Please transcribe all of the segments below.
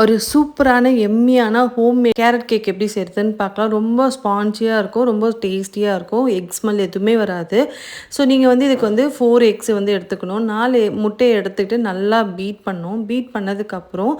ஒரு சூப்பரான எம்மியான home carrot cake எப்படி செய்கிறதுன்னு பார்க்கலாம். ரொம்ப ஸ்பான்ஜியாக இருக்கும் ரொம்ப டேஸ்டியாக இருக்கும். எக் ஸ்மெல் எதுவுமே வராது. ஸோ நீங்கள் வந்து இதுக்கு வந்து ஃபோர் எக்ஸ் வந்து எடுத்துக்கணும். நாலு முட்டையை எடுத்துக்கிட்டு நல்லா பீட் பண்ணும். பீட் பண்ணதுக்கப்புறம்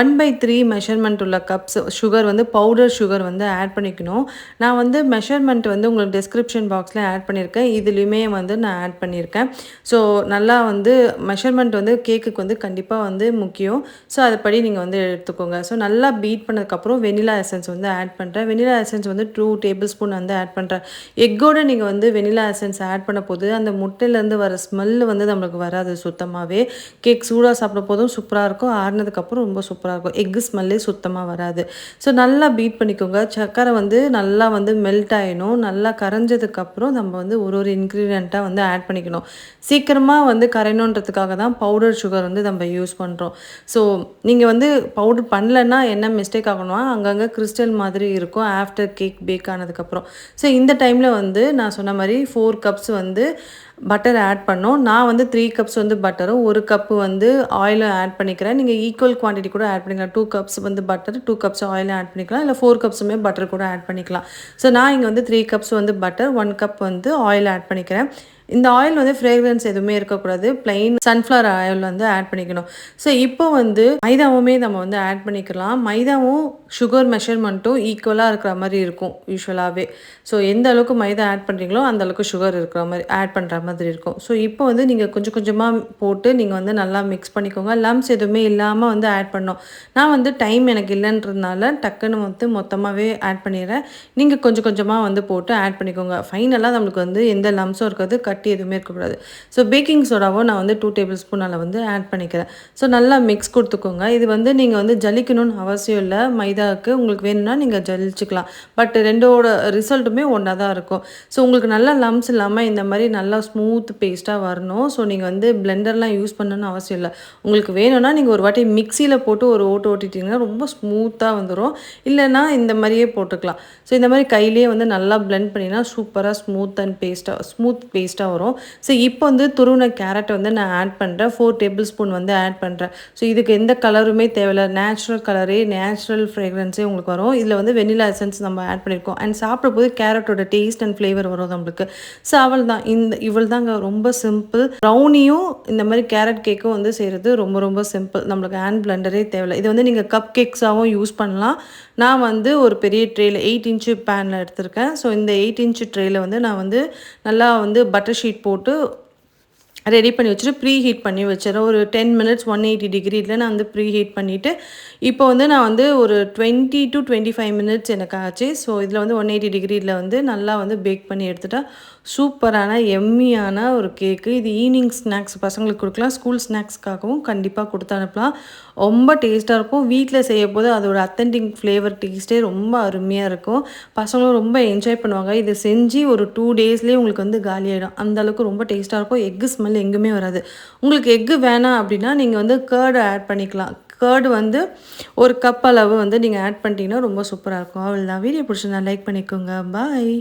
ஒன் பை த்ரீ மெஷர்மெண்ட் உள்ள கப்ஸ் சுகர் வந்து பவுடர் சுகர் வந்து ஆட் பண்ணிக்கணும். நான் வந்து மெஷர்மெண்ட் வந்து உங்களுக்கு டிஸ்கிரிப்ஷன் பாக்ஸில் ஆட் பண்ணியிருக்கேன். இதுலேயுமே வந்து நான் ஆட் பண்ணியிருக்கேன். ஸோ நல்லா வந்து மெஷர்மெண்ட் வந்து கேக்குக்கு வந்து கண்டிப்பாக வந்து முக்கியம். ஸோ அதுபடி நீங்கள் வந்து எடுத்துக்கோங்க. ஸோ நல்லா பீட் பண்ணதுக்கப்புறம் வெனிலா எசன்ஸ் வந்து ஆட் பண்ணுறேன் வெனிலா எசன்ஸ் வந்து டூ டேபிள் ஸ்பூன் வந்து ஆட் பண்ணுறேன் எக்கோடு நீங்கள் வந்து வெனிலா எசன்ஸ் ஆட் பண்ண போது அந்த முட்டையிலேருந்து வர ஸ்மெல்லு வந்து நம்மளுக்கு வராது சுத்தமாகவே கேக் சூடாக சாப்பிட போதும் சூப்பராக இருக்கும். ஆறுனதுக்கப்புறம் ரொம்ப சூப்பராக இருக்கும். எக்கு ஸ்மெல்லே சுத்தமாக வராது. ஸோ நல்லா பீட் பண்ணிக்கோங்க. சர்க்கரை வந்து நல்லா வந்து மெல்ட் ஆகிடும் நல்லா கரைஞ்சதுக்கப்புறம் நம்ம வந்து ஒரு ஒரு இன்க்ரீடியண்ட்டாக வந்து ஆட் பண்ணிக்கணும். சீக்கிரமாக வந்து கரையணுன்றதுக்காக தான் பவுடர் சுகர் வந்து நம்ம யூஸ் பண்ணுறோம் ஸோ நீங்கள் வந்து பவுடர் பவுடர் பண்ணலன்னா என்ன மிஸ்டேக் ஆகணும்னா அங்கங்கே கிறிஸ்டல் மாதிரி இருக்கும். ஆஃப்டர் கேக் பேக் ஆனதுக்கப்புறம் ஸோ இந்த டைமில் வந்து நான் சொன்ன மாதிரி ஃபோர் கப்ஸ் வந்து பட்டர் ஆட் பண்ணோம். நான் வந்து த்ரீ கப்ஸ் வந்து பட்டரும் ஒரு கப்பு வந்து ஆயிலும் ஆட் பண்ணிக்கிறேன். நீங்கள் ஈக்குவல் குவான்டிட்டி கூட ஆட் பண்ணிக்கலாம். டூ கப்ஸ் வந்து பட்டர் டூ கப்ஸ் ஆயிலும் ஆட் பண்ணிக்கலாம். இல்லை ஃபோர் கப்ஸுமே பட்டர் கூட ஆட் பண்ணிக்கலாம். ஸோ நான் இங்கே வந்து த்ரீ கப்ஸ் வந்து பட்டர் ஒன் கப் வந்து ஆயில் ஆட் பண்ணிக்கிறேன். இந்த ஆயில் வந்து ஃப்ரேக்ரன்ஸ் எதுவுமே இருக்கக்கூடாது. பிளைன் சன்ஃப்ளவர் ஆயில் வந்து ஆட் பண்ணிக்கணும். ஸோ இப்போ வந்து மைதாவுமே நம்ம வந்து ஆட் பண்ணிக்கலாம். மைதாவும் சுகர் மெஷர்மெண்ட்டும் ஈக்குவலாக இருக்கிற மாதிரி இருக்கும் யூஸ்வலாகவே ஸோ எந்த அளவுக்கு மைதா ஆட் பண்ணுறீங்களோ அந்த அளவுக்கு சுகர் இருக்கிற மாதிரி ஆட் பண்ணுற மாதிரி இருக்கும். ஸோ இப்போ வந்து நீங்கள் கொஞ்சம் கொஞ்சமாக போட்டு நீங்கள் வந்து நல்லா மிக்ஸ் பண்ணிக்கோங்க. லம்ஸ் எதுவுமே இல்லாமல் வந்து ஆட் பண்ணோம் நான் வந்து டைம் எனக்கு இல்லைன்றதுனால டக்குன்னு வந்து மொத்தமாகவே ஆட் பண்ணிடுறேன். நீங்கள் கொஞ்சம் கொஞ்சமாக வந்து போட்டு ஆட் பண்ணிக்கோங்க. ஃபைனலாக நம்மளுக்கு வந்து எந்த லம்ஸும் இருக்காது. கட் கட்டி எதுவுமே இருக்கக்கூடாது ஸோ பேக்கிங் சோடாவோ நான் வந்து டூ டேபிள் ஸ்பூன் வந்து ஆட் பண்ணிக்கிறேன். ஸோ நல்லா மிக்ஸ் கொடுத்துக்கோங்க. இது வந்து நீங்கள் வந்து ஜலிக்கணும்னு அவசியம் இல்லை. மைதாவுக்கு உங்களுக்கு வேணும்னா நீங்கள் ஜலிச்சுக்கலாம். பட் ரெண்டோட ரிசல்ட்டுமே ஒன்றா தான் இருக்கும். ஸோ உங்களுக்கு நல்லா லம்ஸ் இல்லாமல் இந்த மாதிரி நல்லா ஸ்மூத் பேஸ்ட்டாக வரணும். ஸோ நீங்கள் வந்து பிளெண்டர்லாம் யூஸ் பண்ணணும்னு அவசியம் இல்லை. உங்களுக்கு வேணும்னா நீங்கள் ஒரு வாட்டி மிக்சியில் போட்டு ஒரு ஓட்டு ஓட்டிட்டிங்கன்னா ரொம்ப ஸ்மூத்தாக வந்துடும் இல்லைன்னா இந்த மாதிரியே போட்டுக்கலாம். ஸோ இந்த மாதிரி கையிலேயே வந்து நல்லா பிளெண்ட் பண்ணினா சூப்பராக ஸ்மூத் அண்ட் பேஸ்ட்டாக ஸ்மூத் பேஸ்ட்டாக டேஸ்ட்டாக வரும். ஸோ இப்போ வந்து துருவின கேரட் வந்து நான் ஆட் பண்ணுறேன் ஃபோர் டேபிள் ஸ்பூன் வந்து ஆட் பண்ணுறேன் ஸோ இதுக்கு எந்த கலருமே தேவையில்லை. நேச்சுரல் கலரே நேச்சுரல் ஃப்ரேக்ரன்ஸே உங்களுக்கு வரும். இதில் வந்து வெனிலா எசன்ஸ் நம்ம ஆட் பண்ணியிருக்கோம் அண்ட் சாப்பிடும்போது கேரட்டோட டேஸ்ட் அண்ட் ஃப்ளேவர் வரும் நம்மளுக்கு. ஸோ அவள் தான் இந்த இவள் தாங்க ரொம்ப சிம்பிள் ப்ரௌனியும் இந்த மாதிரி கேரட் கேக்கும் வந்து செய்கிறது ரொம்ப ரொம்ப சிம்பிள் நம்மளுக்கு ஹேண்ட் பிளண்டரே தேவையில்லை. இது வந்து நீங்கள் கப் கேக்ஸாகவும் யூஸ் பண்ணலாம். நான் வந்து ஒரு பெரிய ட்ரேயில் எயிட் இன்ச்சு பேனில் எடுத்திருக்கேன். ஸோ இந்த எயிட் இன்ச்சு ட்ரேயில் வந்து நான் வந்து நல்லா வந்து பட்டர் ஷீட் போட்டு ரெடி பண்ணி வச்சுட்டு ப்ரீ ஹீட் பண்ணி வச்சிடறேன். ஒரு டென் மினிட்ஸ் ஒன் எயிட்டி டிகிரியில் நான் வந்து ப்ரீ ஹீட் பண்ணிவிட்டு இப்போ வந்து நான் வந்து ஒரு twenty to twenty five minutes எனக்கு ஆச்சு. ஸோ இதில் வந்து ஒன் எயிட்டி டிகிரியில் வந்து நல்லா வந்து பேக் பண்ணி எடுத்துட்டா சூப்பரான எம்மியான ஒரு கேக்கு இது ஈவினிங் ஸ்நாக்ஸ் பசங்களுக்கு கொடுக்கலாம். ஸ்கூல் ஸ்நாக்ஸ்க்காகவும் கண்டிப்பாக கொடுத்து அனுப்பலாம். ரொம்ப டேஸ்ட்டாக இருக்கும். வீட்டில் செய்ய போது அதோட அத்தன்டிக் ஃப்ளேவர் டேஸ்ட்டே ரொம்ப அருமையாக இருக்கும். பசங்களும் ரொம்ப என்ஜாய் பண்ணுவாங்க. இதை செஞ்சு ஒரு டூ டேஸ்லேயே உங்களுக்கு வந்து காலியாகிடும் அந்தளவுக்கு ரொம்ப டேஸ்ட்டாக இருக்கும். எக் ஸ்மெல் ஸ்மெல் எங்குமே வராது. உங்களுக்கு எக்கு வேணாம் அப்படின்னா நீங்கள் வந்து கேர்டு ஆட் பண்ணிக்கலாம். கேர்டு வந்து ஒரு கப் அளவு வந்து நீங்கள் ஆட் பண்ணிட்டீங்கன்னா ரொம்ப சூப்பராக இருக்கும். அவ்வளோதான் வீடியோ பிடிச்சிருந்தா லைக் பண்ணிக்கோங்க. பாய்